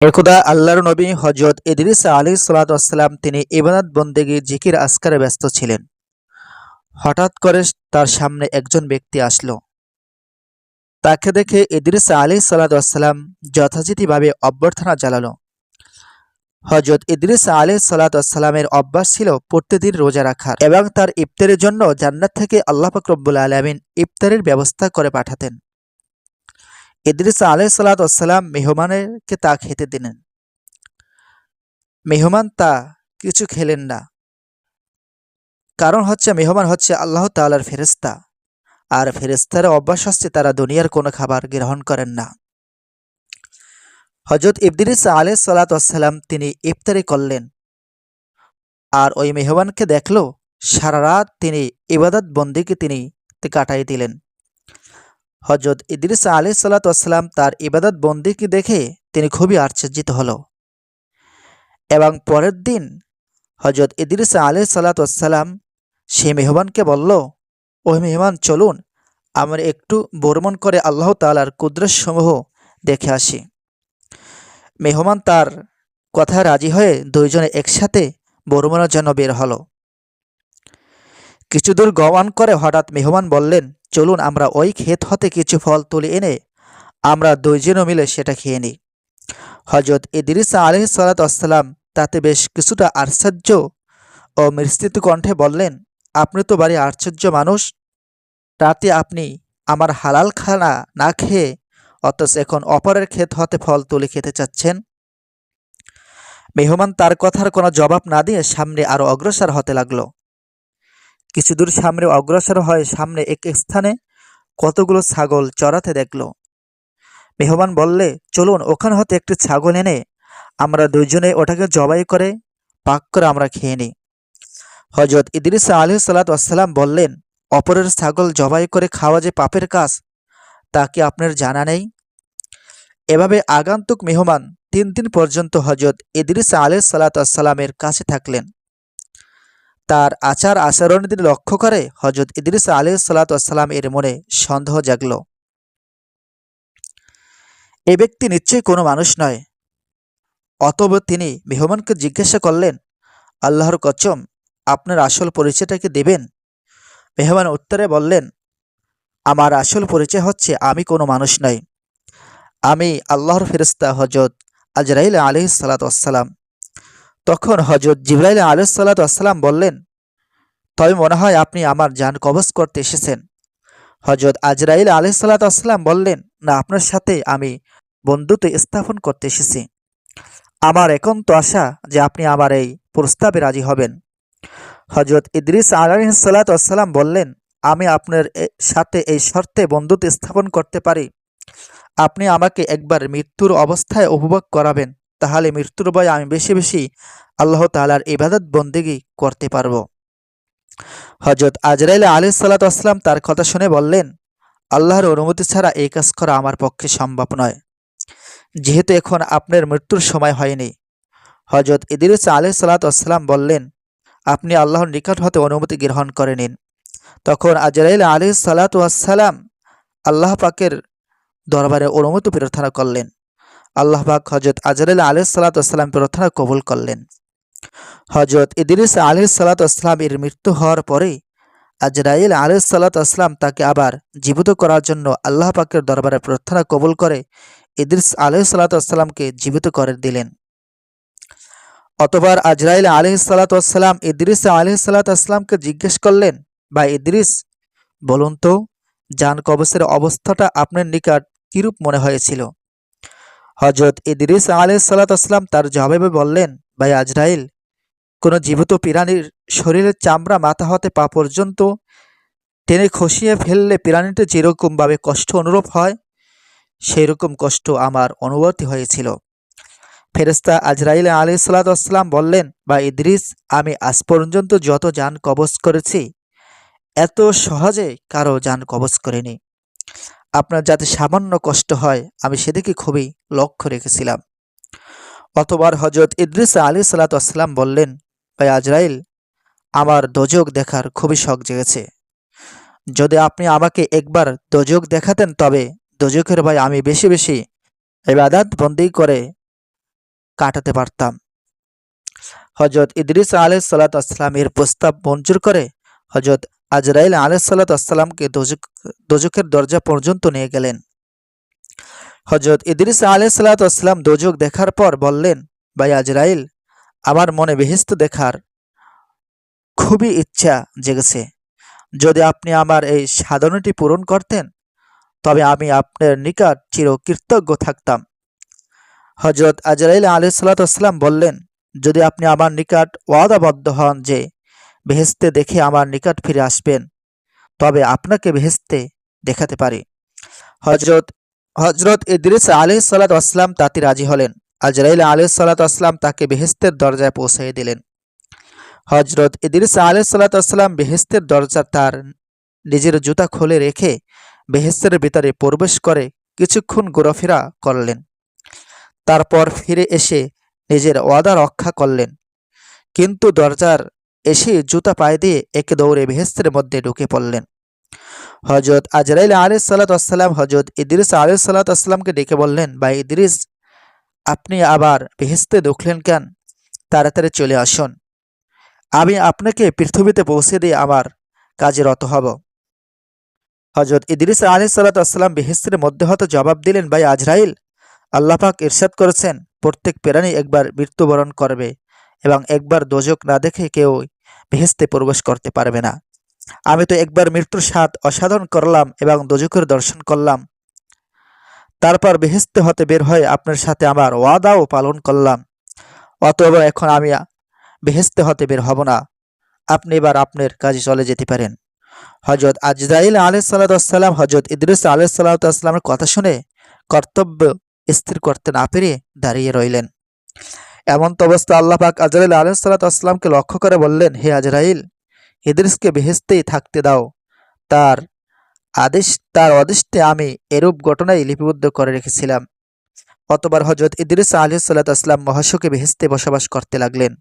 একদা আল্লাহর নবী হজরত ইদরিস আলী সালাতাম তিনি ইবাদত বন্দেগী জিকির আসকারে ব্যস্ত ছিলেন। হঠাৎ করে তার সামনে একজন ব্যক্তি আসলো। তাকে দেখে ইদরিস আলী সালাতাম যথাযথভাবে অভ্যর্থনা জানালো। হজরত ইদরিস আলী সালাতামের অভ্যাস ছিল প্রতিদিন রোজা রাখার এবং তার ইফতারের জন্য জান্নাত থেকে আল্লাহ ফকরবুল আলমিন ইফতারের ব্যবস্থা করে পাঠাতেন। ইদ্রিস আলাই সালাতাম মেহমানেরকে তা খেতে দিলেন। মেহমান তা কিছু খেলেন না। কারণ হচ্ছে মেহমান হচ্ছে আল্লাহ তালার ফেরেস্তা আর ফেরেস্তার অভ্যাস হচ্ছে তারা দুনিয়ার কোনো খাবার গ্রহণ করেন না। হজরত ইবদিরিস আলাই সালাতাম তিনি ইফতারি করলেন। আর ওই মেহমানকে দেখল, সারা রাত তিনি ইবাদত বন্দিকে তিনি কাটাই দিলেন। হজরত ইদ্রিস আলি সাল্লাতাম তার ইবাদত বন্দিকে দেখে তিনি খুবই আশ্চর্যিত হল। এবং পরের দিন হজরত ইদ্রিস আলি সাল্লাতাম সেই মেহমানকে বলল ওই মেহমান, চলুন, আমরা একটু ভ্রমণ করে আল্লাহ তালার কুদ্রসমূহ দেখে আসি। মেহমান তার কথায় রাজি হয়ে দুইজনে একসাথে ভ্রমণের জন্য বের হলো। কিছু দূর গমন করে হঠাৎ মেহমান বললেন, চলুন আমরা ওই ক্ষেত হতে কিছু ফল তুলে এনে আমরা দুইজনও মিলে সেটা খেয়ে নিই। হজরত ইদিরিসা আলহ সালাতাম তাতে বেশ কিছুটা আশ্চর্য ও মৃস্তিত কণ্ঠে বললেন, আপনি তো বাড়ি আশ্চর্য মানুষ। রাতে আপনি আমার হালাল খানা না খেয়ে অথচ এখন অপরের ক্ষেত হতে ফল তুলে খেতে চাচ্ছেন? মেহমান তার কথার কোনো জবাব না দিয়ে সামনে আরও অগ্রসর হতে লাগল। কিছু দূর সামনে অগ্রসর হয় সামনে এক স্থানে কতগুলো ছাগল চড়াতে দেখল। মেহমান বললে, চলুন, ওখান হতে একটি ছাগল এনে আমরা দুজনে ওটাকে জবাই করে, পাক করে আমরা খেয়ে নিই। হজরত ইদ্রিসা আলহ সাল্লাতাম বললেন, অপরের ছাগল জবাই করে খাওয়া যে পাপের কাজ, তা কি আপনার জানা নেই? এভাবে আগান্তুক মেহমান তিন দিন পর্যন্ত হজরত ইদ্রিসা আলহ সাল্লাতামের কাছে থাকলেন। তার আচার আচরণ তিনি লক্ষ্য করে হজরত ইদ্রিস আলী সালাতাম এর মনে সন্দেহ জাগল। এ ব্যক্তি নিশ্চয়ই কোনো মানুষ নয়। অতব তিনি মেহমানকে জিজ্ঞাসা করলেন, আল্লাহর কচম আপনার আসল পরিচয়টাকে দেবেন? মেহমান উত্তরে বললেন, আমার আসল পরিচয় হচ্ছে আমি কোনো মানুষ নই। আমি আল্লাহর ফেরিস্তা হজরত আজরাইল আলি সালাতাম তখন হজরত জিব্রাইল আলসালাম বললেন, তবে মনে হয় আপনি আমার যান কবজ করতে এসেছেন। হজরত আজরাইল আলসালাম বললেন, না, আপনার সাথে আমি বন্ধুত্ব স্থাপন করতে এসেছি। আমার একান্ত আশা যে আপনি আমার এই প্রস্তাবে রাজি হবেন। হজরত ইদ্রিস আলহিসাল্লাম বললেন, আমি আপনার সাথে এই শর্তে বন্ধুত্ব স্থাপন করতে পারি। আপনি আমাকে একবার মৃত্যুর অবস্থায় উপভোগ করাবেন। তাহলে মৃত্যুর ভয়ে আমি বেশি বেশি আল্লাহ তালার ইবাদত বন্দিগি করতে পারব। হজরত আজরাইল আলী আসলাম তার কথা শুনে বললেন, আল্লাহর অনুমতি ছাড়া এই কাজ করা আমার পক্ষে সম্ভব নয়। যেহেতু এখন আপনার মৃত্যুর সময় হয়নি। হজরত ইদিরুস আলী সাল্লাতাম বললেন, আপনি আল্লাহর নিকট হতে অনুমতি গ্রহণ করে নিন। তখন আজরাইল আলী সাল্লাতাম আল্লাহ পাকের দরবারে অনুমতি প্রার্থনা করলেন। আল্লাহ পাক হজরত আজরাইল আলি সাল্লাতাম প্রার্থনা কবুল করলেন। হজরত ইদিরিস আলি সাল্লাতাম এর মৃত্যু হওয়ার পরে আজরাইল আলি সাল্লাতাম তাকে আবার জীবিত করার জন্য আল্লাহ পাকের দরবারে প্রার্থনা কবুল করে ইদ্রিস আলি সাল্লাতামকে জীবিত করে দিলেন। অতবার আজরাইল আলি সাল্লাতাম ইদ্রিস আলি সাল্লাতামকে জিজ্ঞেস করলেন বা ইদ্রিস, বলুন তো জান কবসের অবস্থাটা আপনার নিকট কিরূপ মনে হয়েছিল? হজরত ইদরিস আলহ সাল্লাতাম তার জবাবে বললেন, ভাই আজরাইল, কোনো জীবিত প্রাণীর শরীরের চামড়া মাথা হতে পা পর্যন্ত টেনে খসিয়ে ফেললে প্রাণীটি যেরকমভাবে কষ্ট অনুরূপ হয় সেই রকম কষ্ট আমার অনুভূতি হয়েছিল। ফেরেস্তা আজরাইল আলি সাল্লাতাম বললেন বা ইদ্রিস, আমি আজ পর্যন্ত যত যান কবচ করেছি, এত সহজে কারও যান কবচ করিনি। আপনার যাতে সামান্য কষ্ট হয়, আমি সেদিকে খুবই লক্ষ্য রেখেছিলাম। অতবার হজরত ইদ্রিস আলী সালাতাম বললেন ভাই আজরাইল, আমার দোজক দেখার খুবই শখ জেগেছে। যদি আপনি আমাকে একবার দোজক দেখাতেন, তবে দোজকের ভাই আমি বেশি বেশি এবাদাত বন্দি করে কাটাতে পারতাম। হজরত ইদ্রিস আলহ সালাত আসসালামের প্রস্তাব মঞ্জুর করে হজরত আজরাইল আলহ সালাত আসসালামকে দোজক দোজকের দরজা পর্যন্ত নিয়ে গেলেন। হজরত ইদ্রিস আলহ সালাত আসসালাম দোজক দেখার পর বললেন, ভাই আজরাইল, আমার মনে বেহেস্ত দেখার খুবই ইচ্ছা জেগেছে। যদি আপনি আমার এই সাধনাটি পূরণ করতেন, তবে আমি আপনার নিকট চিরকৃতজ্ঞ থাকতাম। হজরত আজরাইল আলি সাল্লাতাম বললেন, যদি আপনি আমার নিকট ওয়াদাবদ্ধ হন যে বেহেস্তে দেখে আমার নিকট ফিরে আসবেন। তবে আপনাকে বেহেস্তে দেখাতে পারি। হজরত হজরত ইদ্রিস আলি সাল্লাত আসলাম তাতে রাজি হলেন। আজরাইল আলি সাল্লাত আসলাম তাকে বেহেস্তের দরজায় পৌঁছে দিলেন। হজরত ইদ্রিস আলি সাল্লাত আসলাম বেহেস্তের দরজা তার নিজের জুতা খুলে রেখে বেহেস্তের ভিতরে প্রবেশ করে কিছুক্ষণ ঘোরাফেরা করলেন। তারপর ফিরে এসে নিজের ওয়াদা রক্ষা করলেন। কিন্তু দরজার এসে জুতা পায়ে দিয়ে একে দৌড়ে বেহেস্তের মধ্যে ঢুকে পড়লেন। হজরত আজরাইল আলিস সালাত আসসালাম হজরত ইদ্রিস আলিস সালাত আসসালামকে ডেকে বললেন বা ইদ্রিস, আপনি আবার বেহেস্তে ঢুকলেন কেন? তাড়াতাড়ি চলে আসুন। আমি আপনাকে পৃথিবীতে পৌঁছে দিয়ে আমার কাজে রত হব। হজরত ইদ্রিস আলী সাল্লাতাম বেহেস্তের মধ্যে হতে জবাব দিলেন, ভাই আজরাইল আল্লাপাক ইরশাদ করেছেন, প্রত্যেক প্রাণী একবার মৃত্যুবরণ করবে এবং একবার দোজক না দেখে কেউ বেহেস্তে প্রবেশ করতে পারবে না। আমি তো একবার মৃত্যুর স্বাদ অসাধন করলাম এবং দোজকের দর্শন করলাম। তারপর বেহেস্তে হতে বের হয়ে আপনার সাথে আমার ওয়াদাও পালন করলাম। অতএব এখন আমি বেহেস্তে হতে বের হব না। আপনি এবার আপনার কাজে চলে যেতে পারেন। হজরত আজরাইল আলহ সাল্লাম হজরত ইদ্রিস আলহ সাল্লামের কথা শুনে কর্তব্য স্থির করতে না পেরে দাঁড়িয়ে রইলেন। এমন তো অবস্থা আল্লাহ পাক আজরাইল আসলামকে লক্ষ্য করে বললেন, হে আজরাইল ইদ্রিসকে বেহেস্তেই থাকতে দাও। তার আদেশ, তার অদৃষ্টে আমি এরূপ ঘটনায় লিপিবদ্ধ করে রেখেছিলাম। অতবার হজরত ইদ্রিস আলহ সাল্লাহ আসলাম মহাশোকে বেহেস্তে বসবাস করতে লাগলেন।